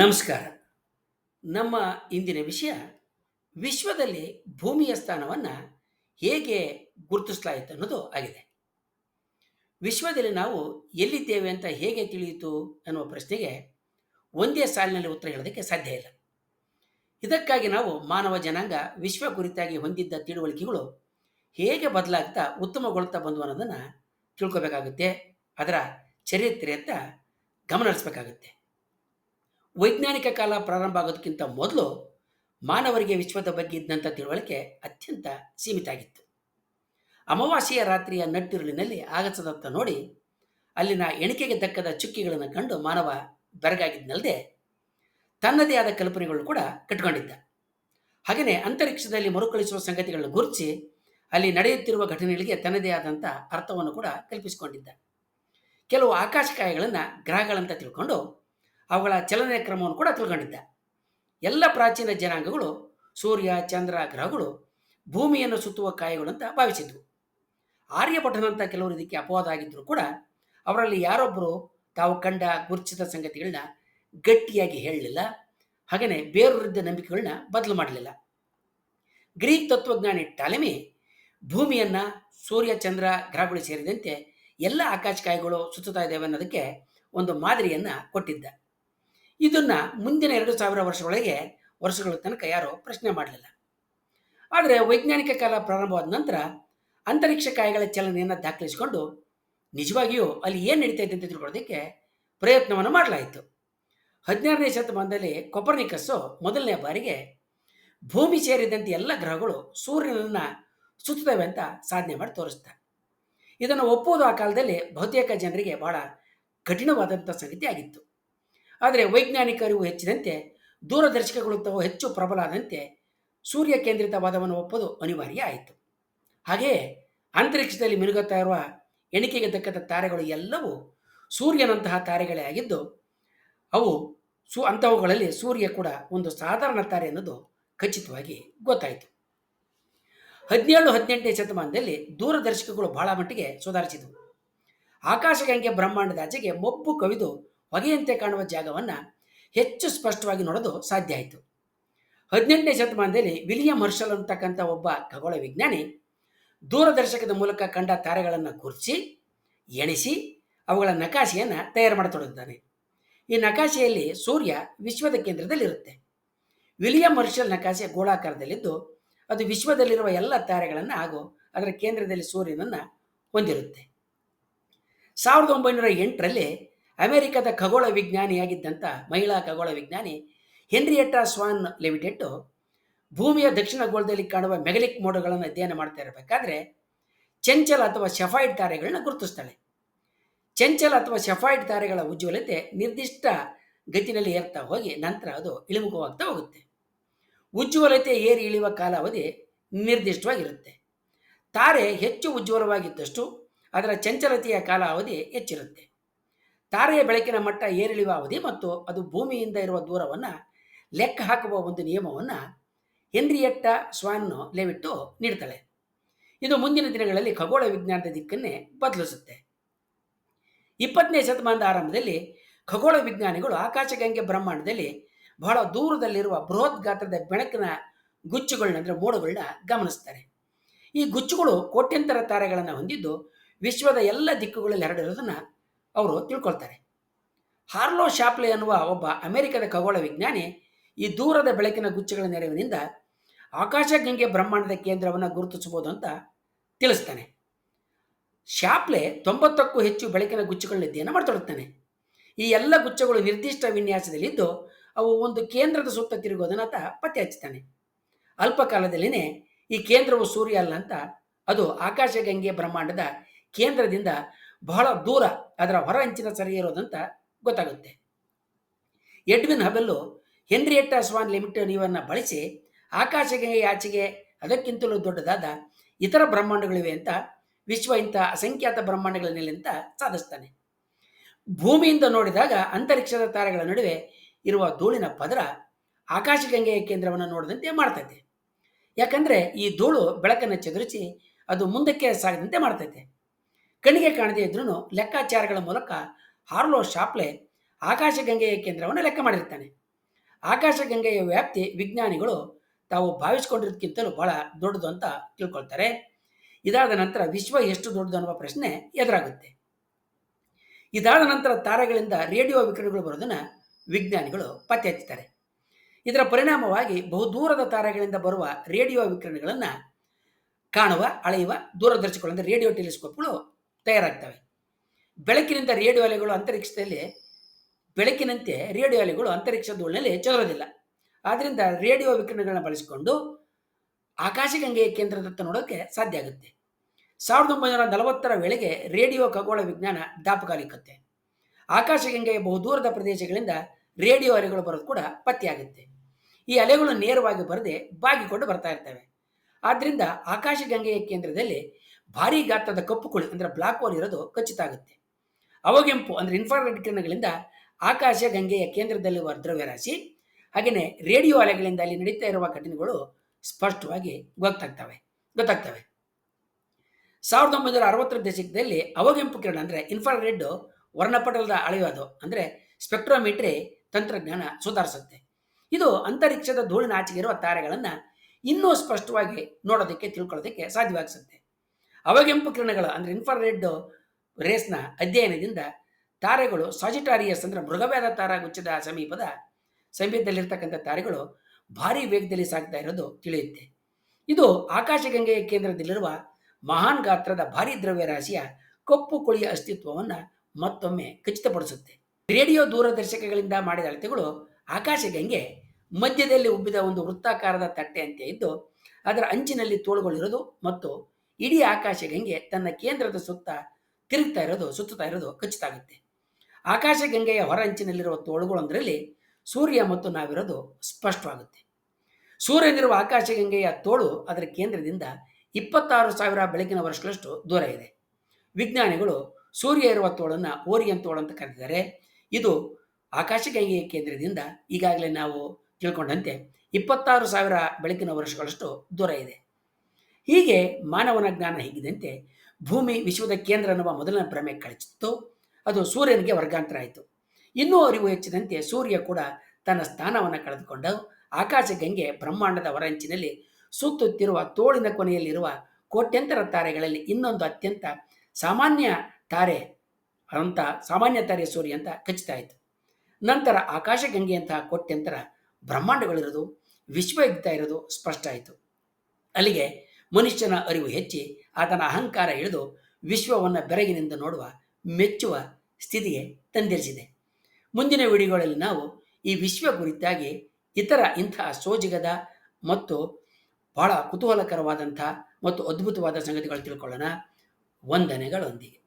ನಮಸ್ಕಾರ. ನಮ್ಮ ಇಂದಿನ ವಿಷಯ ವಿಶ್ವದಲ್ಲಿ ಭೂಮಿಯ ಸ್ಥಾನವನ್ನು ಹೇಗೆ ಗುರುತಿಸಲಾಯಿತು ಅನ್ನೋದು ಆಗಿದೆ. ವಿಶ್ವದಲ್ಲಿ ನಾವು ಎಲ್ಲಿದ್ದೇವೆ ಅಂತ ಹೇಗೆ ತಿಳಿಯಿತು ಅನ್ನುವ ಪ್ರಶ್ನೆಗೆ ಒಂದೇ ಸಾಲಿನಲ್ಲಿ ಉತ್ತರ ಹೇಳೋದಕ್ಕೆ ಸಾಧ್ಯ ಇಲ್ಲ. ಇದಕ್ಕಾಗಿ ನಾವು ಮಾನವ ಜನಾಂಗ ವಿಶ್ವ ಕುರಿತಾಗಿ ಹೊಂದಿದ್ದ ತಿಳುವಳಿಕೆಗಳು ಹೇಗೆ ಬದಲಾಗ್ತಾ ಉತ್ತಮಗೊಳ್ತಾ ಬಂದವು ಅನ್ನೋದನ್ನು ತಿಳ್ಕೊಬೇಕಾಗುತ್ತೆ. ಅದರ ಚರಿತ್ರೆಯತ್ತ ಗಮನ ಹರಿಸ್ಬೇಕಾಗುತ್ತೆ. ವೈಜ್ಞಾನಿಕ ಕಾಲ ಪ್ರಾರಂಭ ಆಗೋದಕ್ಕಿಂತ ಮೊದಲು ಮಾನವರಿಗೆ ವಿಶ್ವದ ಬಗ್ಗೆ ಇದ್ದಂಥ ತಿಳುವಳಿಕೆ ಅತ್ಯಂತ ಸೀಮಿತ ಆಗಿತ್ತು ಅಮಾವಾಸ್ಯೆಯ ರಾತ್ರಿಯ ನಟ್ಟಿರುಳಿನಲ್ಲಿ ಆಗಸದತ್ತ ನೋಡಿ ಅಲ್ಲಿನ ಎಣಿಕೆಗೆ ದಕ್ಕದ ಚುಕ್ಕಿಗಳನ್ನು ಕಂಡು ಮಾನವ ಬೆರಗಾಗಿದ್ದಲ್ಲದೆ ತನ್ನದೇ ಆದ ಕಲ್ಪನೆಗಳು ಕೂಡ ಕಟ್ಕೊಂಡಿದ್ದ. ಹಾಗೆಯೇ ಅಂತರಿಕ್ಷದಲ್ಲಿ ಮರುಕಳಿಸುವ ಸಂಗತಿಗಳನ್ನು ಗುರುತಿಸಿ ಅಲ್ಲಿ ನಡೆಯುತ್ತಿರುವ ಘಟನೆಗಳಿಗೆ ತನ್ನದೇ ಆದಂಥ ಅರ್ಥವನ್ನು ಕೂಡ ಕಲ್ಪಿಸಿಕೊಂಡಿದ್ದ. ಕೆಲವು ಆಕಾಶಕಾಯಗಳನ್ನು ಗ್ರಹಗಳಂತ ತಿಳ್ಕೊಂಡು ಅವುಗಳ ಚಲನೆ ಕ್ರಮವನ್ನು ಕೂಡ ತಿಳ್ಕೊಂಡಿದ್ದ. ಎಲ್ಲ ಪ್ರಾಚೀನ ಜನಾಂಗಗಳು ಸೂರ್ಯ, ಚಂದ್ರ, ಗ್ರಹಗಳು ಭೂಮಿಯನ್ನು ಸುತ್ತುವ ಕಾಯಗಳು ಅಂತ ಭಾವಿಸಿದ್ವು. ಆರ್ಯಭಟನಂತ ಕೆಲವರು ಇದಕ್ಕೆ ಅಪವಾದ ಆಗಿದ್ದರೂ ಕೂಡ ಅವರಲ್ಲಿ ಯಾರೊಬ್ಬರು ತಾವು ಕಂಡ ಗುರ್ಚಿತ ಸಂಗತಿಗಳನ್ನ ಗಟ್ಟಿಯಾಗಿ ಹೇಳಲಿಲ್ಲ ಹಾಗೆಯೇ ಬೇರೂರಿದ್ದ ನಂಬಿಕೆಗಳನ್ನ ಬದಲು ಮಾಡಲಿಲ್ಲ. ಗ್ರೀಕ್ ತತ್ವಜ್ಞಾನಿ ಟಾಲೆಮಿ ಭೂಮಿಯನ್ನು ಸೂರ್ಯ, ಚಂದ್ರ, ಗ್ರಹಗಳು ಸೇರಿದಂತೆ ಎಲ್ಲ ಆಕಾಶಕಾಯಿಗಳು ಸುತ್ತುತ್ತಾ ಇದ್ದಾವೆ ಅನ್ನೋದಕ್ಕೆ ಒಂದು ಮಾದರಿಯನ್ನು ಕೊಟ್ಟಿದ್ದ. ಇದನ್ನು ಮುಂದಿನ ಎರಡು ಸಾವಿರ ವರ್ಷಗಳಿಗೆ ವರ್ಷಗಳ ತನಕ ಯಾರೂ ಪ್ರಶ್ನೆ ಮಾಡಲಿಲ್ಲ. ಆದರೆ ವೈಜ್ಞಾನಿಕ ಕಾಲ ಪ್ರಾರಂಭವಾದ ನಂತರ ಅಂತರಿಕ್ಷ ಕಾಯಗಳ ಚಲನೆಯನ್ನು ದಾಖಲಿಸಿಕೊಂಡು ನಿಜವಾಗಿಯೂ ಅಲ್ಲಿ ಏನು ನಡೀತಾ ಇದೆ ಅಂತ ತಿಳ್ಕೊಳ್ಳೋದಕ್ಕೆ ಪ್ರಯತ್ನವನ್ನು ಮಾಡಲಾಯಿತು. ಹದಿನಾರನೇ ಶತಮಾನದಲ್ಲಿ ಕೊಪರ್ನಿಕಸ್ಸು ಮೊದಲನೇ ಬಾರಿಗೆ ಭೂಮಿ ಸೇರಿದಂತೆ ಎಲ್ಲ ಗ್ರಹಗಳು ಸೂರ್ಯನನ್ನು ಸುತ್ತುತ್ತವೆ ಅಂತ ಸಾಧನೆ ಮಾಡಿ ತೋರಿಸ್ತಾರೆ ಇದನ್ನು ಒಪ್ಪುವುದು ಆ ಕಾಲದಲ್ಲಿ ಬಹುತೇಕ ಜನರಿಗೆ ಬಹಳ ಕಠಿಣವಾದಂಥ ಸಂಗತಿ ಆಗಿತ್ತು. ಆದರೆ ವೈಜ್ಞಾನಿಕ ಅರಿವು ಹೆಚ್ಚಿದಂತೆ ದೂರದರ್ಶಕಗಳು ತಾವು ಹೆಚ್ಚು ಪ್ರಬಲ ಆದಂತೆ ಸೂರ್ಯ ಕೇಂದ್ರಿತವಾದವನ್ನು ಒಪ್ಪೋದು ಅನಿವಾರ್ಯ ಆಯಿತು. ಹಾಗೆಯೇ ಅಂತರಿಕ್ಷದಲ್ಲಿ ಮಿನುಗುತ್ತಾ ಇರುವ ಎಣಿಕೆಗೆ ದಕ್ಕದ ತಾರೆಗಳು ಎಲ್ಲವೂ ಸೂರ್ಯನಂತಹ ತಾರೆಗಳೇ ಆಗಿದ್ದು, ಅವು ಸು ಅಂಥವುಗಳಲ್ಲಿ ಸೂರ್ಯ ಕೂಡ ಒಂದು ಸಾಧಾರಣ ತಾರೆ ಅನ್ನೋದು ಖಚಿತವಾಗಿ ಗೊತ್ತಾಯಿತು. ಹದಿನೇಳು, ಹದಿನೆಂಟನೇ ಶತಮಾನದಲ್ಲಿ ದೂರದರ್ಶಕಗಳು ಬಹಳ ಮಟ್ಟಿಗೆ ಸುಧಾರಿಸಿದವು. ಆಕಾಶಗಂಗೆ ಬ್ರಹ್ಮಾಂಡದ ಆಚೆಗೆ ಮೊಬ್ಬು ಕವಿದು ಹೊಗೆಯಂತೆ ಕಾಣುವ ಜಾಗವನ್ನು ಹೆಚ್ಚು ಸ್ಪಷ್ಟವಾಗಿ ನೋಡೋದು ಸಾಧ್ಯ ಆಯಿತು. ಹದಿನೆಂಟನೇ ಶತಮಾನದಲ್ಲಿ ವಿಲಿಯಂ ಹರ್ಷಲ್ ಅಂತಕ್ಕಂಥ ಒಬ್ಬ ಖಗೋಳ ವಿಜ್ಞಾನಿ ದೂರದರ್ಶಕದ ಮೂಲಕ ಕಂಡ ತಾರೆಗಳನ್ನು ಕುರ್ಚಿ ಎಣಿಸಿ, ಅವುಗಳ ನಕಾಶೆಯನ್ನು ತಯಾರು ಮಾಡತೊಡಗುತ್ತಾನೆ ಈ ನಕಾಶೆಯಲ್ಲಿ ಸೂರ್ಯ ವಿಶ್ವದ ಕೇಂದ್ರದಲ್ಲಿರುತ್ತೆ. ವಿಲಿಯಂ ಹರ್ಷಲ್ ನಕಾಶೆ ಗೋಳಾಕಾರದಲ್ಲಿದ್ದು ಅದು ವಿಶ್ವದಲ್ಲಿರುವ ಎಲ್ಲ ತಾರೆಗಳನ್ನು ಹಾಗೂ ಅದರ ಕೇಂದ್ರದಲ್ಲಿ ಸೂರ್ಯನನ್ನು ಹೊಂದಿರುತ್ತೆ. ಸಾವಿರದ ಒಂಬೈನೂರ ಎಂಟರಲ್ಲಿ ಅಮೆರಿಕದ ಖಗೋಳ ವಿಜ್ಞಾನಿಯಾಗಿದ್ದಂಥ ಮಹಿಳಾ ಖಗೋಳ ವಿಜ್ಞಾನಿ ಹೆನ್ರಿಯೆಟ್ಟಾ ಸ್ವಾನ್ ಲೆವಿಟೆಟ್ಟು ಭೂಮಿಯ ದಕ್ಷಿಣ ಗೋಳದಲ್ಲಿ ಕಾಣುವ ಮೆಗಲಿಕ್ ಮೋಡಗಳನ್ನು ಅಧ್ಯಯನ ಮಾಡ್ತಾ ಇರಬೇಕಾದ್ರೆ ಚಂಚಲ ಅಥವಾ ಶಫಾಯ್ಡ್ ತಾರೆಗಳನ್ನ ಗುರುತಿಸ್ತಾಳೆ. ಚಂಚಲ ಅಥವಾ ಶಫಾಯ್ಡ್ ತಾರೆಗಳ ಉಜ್ವಲತೆ ನಿರ್ದಿಷ್ಟ ಗತಿನಲ್ಲಿ ಏರ್ತಾ ಹೋಗಿ ನಂತರ ಅದು ಇಳಿಮುಖವಾಗ್ತಾ ಹೋಗುತ್ತೆ. ಉಜ್ವಲತೆ ಏರಿ ಇಳಿಯುವ ಕಾಲಾವಧಿ ನಿರ್ದಿಷ್ಟವಾಗಿರುತ್ತೆ. ತಾರೆ ಹೆಚ್ಚು ಉಜ್ವಲವಾಗಿದ್ದಷ್ಟು ಅದರ ಚಂಚಲತೆಯ ಕಾಲಾವಧಿ ಹೆಚ್ಚಿರುತ್ತೆ. ತಾರೆಯ ಬೆಳಕಿನ ಮಟ್ಟ ಏರಿಳಿಯುವ ಅವಧಿ ಮತ್ತು ಅದು ಭೂಮಿಯಿಂದ ಇರುವ ದೂರವನ್ನು ಲೆಕ್ಕ ಹಾಕುವ ಒಂದು ನಿಯಮವನ್ನು ಹೆನ್ರಿಯಟ್ಟ ಸ್ವಾನ್ ಲೇವಿಟ್ಟು ನೀಡ್ತಾಳೆ. ಇದು ಮುಂದಿನ ದಿನಗಳಲ್ಲಿ ಖಗೋಳ ವಿಜ್ಞಾನದ ದಿಕ್ಕನ್ನೇ ಬದಲಿಸುತ್ತೆ. ಇಪ್ಪತ್ತನೇ ಶತಮಾನದ ಆರಂಭದಲ್ಲಿ ಖಗೋಳ ವಿಜ್ಞಾನಿಗಳು ಆಕಾಶಗಂಗೆ ಬ್ರಹ್ಮಾಂಡದಲ್ಲಿ ಬಹಳ ದೂರದಲ್ಲಿರುವ ಬೃಹತ್ ಗಾತ್ರದ ಬೆಳಕಿನ ಗುಚ್ಚುಗಳನ್ನ ಅಂದರೆ ಮೋಡಗಳನ್ನ ಗಮನಿಸ್ತಾರೆ. ಈ ಗುಚ್ಚುಗಳು ಕೋಟ್ಯಂತರ ತಾರೆಗಳನ್ನು ಹೊಂದಿದ್ದು ವಿಶ್ವದ ಎಲ್ಲ ದಿಕ್ಕುಗಳಲ್ಲಿ ಹರಡಿರೋದನ್ನು ಅವರು ತಿಳ್ಕೊಳ್ತಾರೆ. ಹಾರ್ಲೋ ಶಾಪ್ಲೆ ಅನ್ನುವ ಒಬ್ಬ ಅಮೆರಿಕದ ಖಗೋಳ ವಿಜ್ಞಾನಿ ಈ ದೂರದ ಬೆಳಕಿನ ಗುಚ್ಚಗಳ ನೆರವಿನಿಂದ ಆಕಾಶಗಂಗೆ ಬ್ರಹ್ಮಾಂಡದ ಕೇಂದ್ರವನ್ನು ಗುರುತಿಸಬಹುದು ಅಂತ ತಿಳಿಸ್ತಾನೆ. ಶಾಪ್ಲೆ ತೊಂಬತ್ತಕ್ಕೂ ಹೆಚ್ಚು ಬೆಳಕಿನ ಗುಚ್ಚುಗಳನ್ನ ಅಧ್ಯಯನ ಮಾಡ್ತೊಡುತ್ತಾನೆ ಈ ಎಲ್ಲ ಗುಚ್ಚಗಳು ನಿರ್ದಿಷ್ಟ ವಿನ್ಯಾಸದಲ್ಲಿದ್ದು ಅವು ಒಂದು ಕೇಂದ್ರದ ಸುತ್ತ ತಿರುಗೋದನ್ನು ಆತ ಪತ್ತೆ ಹಚ್ಚುತ್ತಾನೆ ಅಲ್ಪ ಕಾಲದಲ್ಲಿನೇ ಈ ಕೇಂದ್ರವು ಸೂರ್ಯ ಅಲ್ಲ ಅಂತ ಅದು ಆಕಾಶಗಂಗೆ ಬ್ರಹ್ಮಾಂಡದ ಕೇಂದ್ರದಿಂದ ಬಹಳ ದೂರ ಅದರ ಹೊರ ಅಂಚಿನ ಸರಿ ಇರೋದಂತ ಗೊತ್ತಾಗುತ್ತೆ. ಎಡ್ವಿನ್ ಹಬೆಲ್ಲು ಹೆನ್ರಿಯೆಟ್ಟಾ ಸ್ವಾನ್ ಲಿಮಿಟೆಡ್ ಇವನ್ನು ಬಳಸಿ ಆಕಾಶಗಂಗೆ ಆಚೆಗೆ ಅದಕ್ಕಿಂತಲೂ ದೊಡ್ಡದಾದ ಇತರ ಬ್ರಹ್ಮಾಂಡಗಳಿವೆ ಅಂತ ವಿಶ್ವ ಇಂಥ ಅಸಂಖ್ಯಾತ ಬ್ರಹ್ಮಾಂಡಗಳಲ್ಲಿ ಅಂತ ಸಾಧಿಸ್ತಾನೆ. ಭೂಮಿಯಿಂದ ನೋಡಿದಾಗ ಅಂತರಿಕ್ಷದ ತಾರೆಗಳ ನಡುವೆ ಇರುವ ಧೂಳಿನ ಪದರ ಆಕಾಶಗಂಗೆಯ ಕೇಂದ್ರವನ್ನು ನೋಡಿದಂತೆ ಮಾಡ್ತೈತೆ. ಯಾಕಂದರೆ ಈ ಧೂಳು ಬೆಳಕನ್ನು ಚದುರಿಸಿ ಅದು ಮುಂದಕ್ಕೆ ಸಾಗದಂತೆ ಮಾಡ್ತೈತೆ. ಕಣ್ಣಿಗೆ ಕಾಣದೇ ಇದ್ರೂ ಲೆಕ್ಕಾಚಾರಗಳ ಮೂಲಕ ಹಾರ್ಲೋ ಶಾಪ್ಲೆ ಆಕಾಶಗಂಗೆಯ ಕೇಂದ್ರವನ್ನು ಲೆಕ್ಕ ಮಾಡಿರ್ತಾನೆ. ಆಕಾಶಗಂಗೆಯ ವ್ಯಾಪ್ತಿ ವಿಜ್ಞಾನಿಗಳು ತಾವು ಭಾವಿಸಿಕೊಂಡಿರೋದಕ್ಕಿಂತಲೂ ಬಹಳ ದೊಡ್ಡದು ಅಂತ ತಿಳ್ಕೊಳ್ತಾರೆ. ಇದಾದ ನಂತರ ವಿಶ್ವ ಎಷ್ಟು ದೊಡ್ಡದು ಅನ್ನುವ ಪ್ರಶ್ನೆ ಎದುರಾಗುತ್ತೆ. ಇದಾದ ನಂತರ ತಾರೆಗಳಿಂದ ರೇಡಿಯೋ ವಿಕಿರಣಗಳು ಬರೋದನ್ನು ವಿಜ್ಞಾನಿಗಳು ಪತ್ತೆ ಹಚ್ಚುತ್ತಾರೆ ಇದರ ಪರಿಣಾಮವಾಗಿ ಬಹುದೂರದ ತಾರೆಗಳಿಂದ ಬರುವ ರೇಡಿಯೋ ವಿಕಿರಣಗಳನ್ನು ಕಾಣುವ, ಅಳೆಯುವ ದೂರದರ್ಶಕಗಳು ರೇಡಿಯೋ ಟೆಲಿಸ್ಕೋಪ್ಗಳು ತಯಾರಾಗ್ತವೆ. ಬೆಳಕಿನಿಂದ ರೇಡಿಯೋ ಅಲೆಗಳು ಅಂತರಿಕ್ಷದಲ್ಲಿ ಬೆಳಕಿನಂತೆ ರೇಡಿಯೋ ಅಲೆಗಳು ಅಂತರಿಕ್ಷ ಧೂಳಿನಲ್ಲಿ ಚದುರೋದಿಲ್ಲ. ಆದ್ದರಿಂದ ರೇಡಿಯೋ ವಿಕಿರಣಗಳನ್ನ ಬಳಸಿಕೊಂಡು ಆಕಾಶಗಂಗೆಯ ಕೇಂದ್ರದತ್ತ ನೋಡೋಕ್ಕೆ ಸಾಧ್ಯ ಆಗುತ್ತೆ. ಸಾವಿರದ ಒಂಬೈನೂರ ನಲವತ್ತರ ವೇಳೆಗೆ ರೇಡಿಯೋ ಖಗೋಳ ವಿಜ್ಞಾನ ದಾಪಕಾಲಿಕತ್ತೆ ಆಕಾಶಗಂಗೆಯ ಬಹುದೂರದ ಪ್ರದೇಶಗಳಿಂದ ರೇಡಿಯೋ ಅಲೆಗಳು ಬರೋದು ಕೂಡ ಪತ್ತೆಯಾಗುತ್ತೆ ಈ ಅಲೆಗಳು ನೇರವಾಗಿ ಬರದೆ ಬಾಗಿಕೊಂಡು ಬರ್ತಾ ಇರ್ತವೆ. ಆದ್ದರಿಂದ ಆಕಾಶಗಂಗೆಯ ಕೇಂದ್ರದಲ್ಲಿ ಭಾರೀ ಗಾತ್ರದ ಕಪ್ಪು ಕುಳಿ ಅಂದರೆ ಬ್ಲಾಕ್ ಹೋಲ್ ಇರೋದು ಖಚಿತ ಆಗುತ್ತೆ ಅವಗೆಂಪು ಅಂದರೆ ಇನ್ಫ್ರಾರೆಡ್ ಕಿರಣಗಳಿಂದ ಆಕಾಶ, ಗಂಗೆಯ ಕೇಂದ್ರದಲ್ಲಿರುವ ದ್ರವ್ಯರಾಶಿ ಹಾಗೆಯೇ ರೇಡಿಯೋ ಅಲೆಗಳಿಂದ ಅಲ್ಲಿ ನಡೀತಾ ಇರುವ ಘಟನೆಗಳು ಸ್ಪಷ್ಟವಾಗಿ ಗೊತ್ತಾಗ್ತವೆ. ಗೊತ್ತಾಗ್ತವೆ. ಸಾವಿರದ ಒಂಬೈನೂರ ಅರವತ್ತರ ದಶಕದಲ್ಲಿ ಅವಗೆಂಪು ಕಿರಣ ಅಂದರೆ ಇನ್ಫ್ರಾರೆಡ್ ವರ್ಣಪಟಲದ ಅಳೆಯೋದು ಅಂದರೆ ಸ್ಪೆಕ್ಟ್ರೋಮೀಟ್ರಿ ತಂತ್ರಜ್ಞಾನ ಸುಧಾರಿಸುತ್ತೆ. ಇದು ಅಂತರಿಕ್ಷದ ಧೂಳಿನ ಇರುವ ತಾರೆಗಳನ್ನು ಇನ್ನೂ ಸ್ಪಷ್ಟವಾಗಿ ನೋಡೋದಕ್ಕೆ, ತಿಳ್ಕೊಳ್ಳೋದಕ್ಕೆ ಸಾಧ್ಯವಾಗಿಸುತ್ತೆ. ಅವಗೆಂಪು ಕಿರಣಗಳ ಅಂದರೆ ಇನ್ಫ್ರಾರೆಡ್ ರೇಸ್ನ ಅಧ್ಯಯನದಿಂದ ತಾರೆಗಳು ಸಾಜಿಟಾರಿಯಸ್ ಅಂದರೆ ತಾರಾ ಗುಚ್ಚದ ಸಮೀಪದ ಸಮೀಪದಲ್ಲಿರ್ತಕ್ಕಂಥ ತಾರೆಗಳು ಭಾರಿ ವೇಗದಲ್ಲಿ ಸಾಗ್ತಾ ಇರೋದು ತಿಳಿಯುತ್ತೆ. ಇದು ಆಕಾಶಗಂಗೆಯ ಕೇಂದ್ರದಲ್ಲಿರುವ ಮಹಾನ್ ಗಾತ್ರದ ಭಾರಿ ದ್ರವ್ಯರಾಶಿಯ ಕಪ್ಪು ಕುಳಿಯ ಅಸ್ತಿತ್ವವನ್ನು ಮತ್ತೊಮ್ಮೆ ಖಚಿತಪಡಿಸುತ್ತೆ. ರೇಡಿಯೋ ದೂರದರ್ಶಕಗಳಿಂದ ಮಾಡಿದ ಅಳತೆಗಳು ಆಕಾಶಗಂಗೆ ಮಧ್ಯದಲ್ಲಿ ಉಬ್ಬಿದ ಒಂದು ವೃತ್ತಾಕಾರದ ತಟ್ಟೆ ಅಂತ ಇದ್ದು ಅದರ ಅಂಚಿನಲ್ಲಿ ತೋಳುಗಳಿರೋದು ಮತ್ತು ಇಡೀ ಆಕಾಶ ಗಂಗೆ ತನ್ನ ಕೇಂದ್ರದ ಸುತ್ತ ತಿರುಗ್ತಾ ಇರೋದು, ಸುತ್ತುತ್ತಾ ಇರೋದು ಖಚಿತ ಆಗುತ್ತೆ ಆಕಾಶಗಂಗೆಯ ಹೊರಂಚಿನಲ್ಲಿರುವ ತೋಳುಗಳೊಂದರಲ್ಲಿ ಸೂರ್ಯ ಮತ್ತು ನಾವಿರೋದು ಸ್ಪಷ್ಟವಾಗುತ್ತೆ. ಸೂರ್ಯನಿರುವ ಆಕಾಶಗಂಗೆಯ ತೋಳು ಅದರ ಕೇಂದ್ರದಿಂದ ಇಪ್ಪತ್ತಾರು ಸಾವಿರ ಬೆಳಕಿನ ವರ್ಷಗಳಷ್ಟು ದೂರ ಇದೆ. ವಿಜ್ಞಾನಿಗಳು ಸೂರ್ಯ ಇರುವ ತೋಳನ್ನು ಓರಿಯನ್ ತೋಳು ಅಂತ ಕರೆದಿದ್ದಾರೆ ಇದು ಆಕಾಶಗಂಗೆಯ ಕೇಂದ್ರದಿಂದ ಈಗಾಗಲೇ ನಾವು ತಿಳ್ಕೊಂಡಂತೆ ಇಪ್ಪತ್ತಾರು ಸಾವಿರ ಬೆಳಕಿನ ವರ್ಷಗಳಷ್ಟು ದೂರ ಇದೆ. ಹೀಗೆ ಮಾನವನ ಜ್ಞಾನ ಹೀಗಿದಂತೆ ಭೂಮಿ ವಿಶ್ವದ ಕೇಂದ್ರ ಅನ್ನುವ ಮೊದಲನೇ ಭ್ರಮೆ ಕಳಚಿತ್ತು. ಅದು ಸೂರ್ಯನಿಗೆ ವರ್ಗಾಂತರ ಆಯಿತು. ಇನ್ನೂ ಅರಿವು ಹೆಚ್ಚಿದಂತೆ ಸೂರ್ಯ ಕೂಡ ತನ್ನ ಸ್ಥಾನವನ್ನು ಕಳೆದುಕೊಂಡು ಆಕಾಶಗಂಗೆ ಬ್ರಹ್ಮಾಂಡದ ಹೊರಂಚಿನಲ್ಲಿ ಸುತ್ತುತ್ತಿರುವ ತೋಳಿನ ಕೊನೆಯಲ್ಲಿರುವ ಕೋಟ್ಯಂತರ ತಾರೆಗಳಲ್ಲಿ ಇನ್ನೊಂದು ಅತ್ಯಂತ ಸಾಮಾನ್ಯ ತಾರೆ ಅಂತ, ಸಾಮಾನ್ಯ ತಾರೆ ಸೂರ್ಯ ಅಂತ ಖಚಿತ ಆಯಿತು. ನಂತರ ಆಕಾಶಗಂಗೆಯಂತಹ ಕೋಟ್ಯಂತರ ಬ್ರಹ್ಮಾಂಡಗಳಿರೋದು ವಿಶ್ವ ಇರೋದು ಸ್ಪಷ್ಟ ಆಯಿತು. ಅಲ್ಲಿಗೆ ಮನುಷ್ಯನ ಅರಿವು ಹೆಚ್ಚಿ ಆತನ ಅಹಂಕಾರ ಇಳಿದು ವಿಶ್ವವನ್ನು ಬೆರಗಿನಿಂದ ನೋಡುವ ಮೆಚ್ಚುವ ಸ್ಥಿತಿಗೆ ತಂದಿರಿಸಿದೆ. ಮುಂದಿನ ವಿಡಿಯೋಗಳಲ್ಲಿ ನಾವು ಈ ವಿಶ್ವ ಕುರಿತಾಗಿ ಇತರ ಇಂತಹ ಸೋಜಿಗದ ಮತ್ತು ಬಹಳ ಕುತೂಹಲಕರವಾದಂಥ ಮತ್ತು ಅದ್ಭುತವಾದ ಸಂಗತಿಗಳು ತಿಳ್ಕೊಳ್ಳೋಣ. ವಂದನೆಗಳೊಂದಿಗೆ.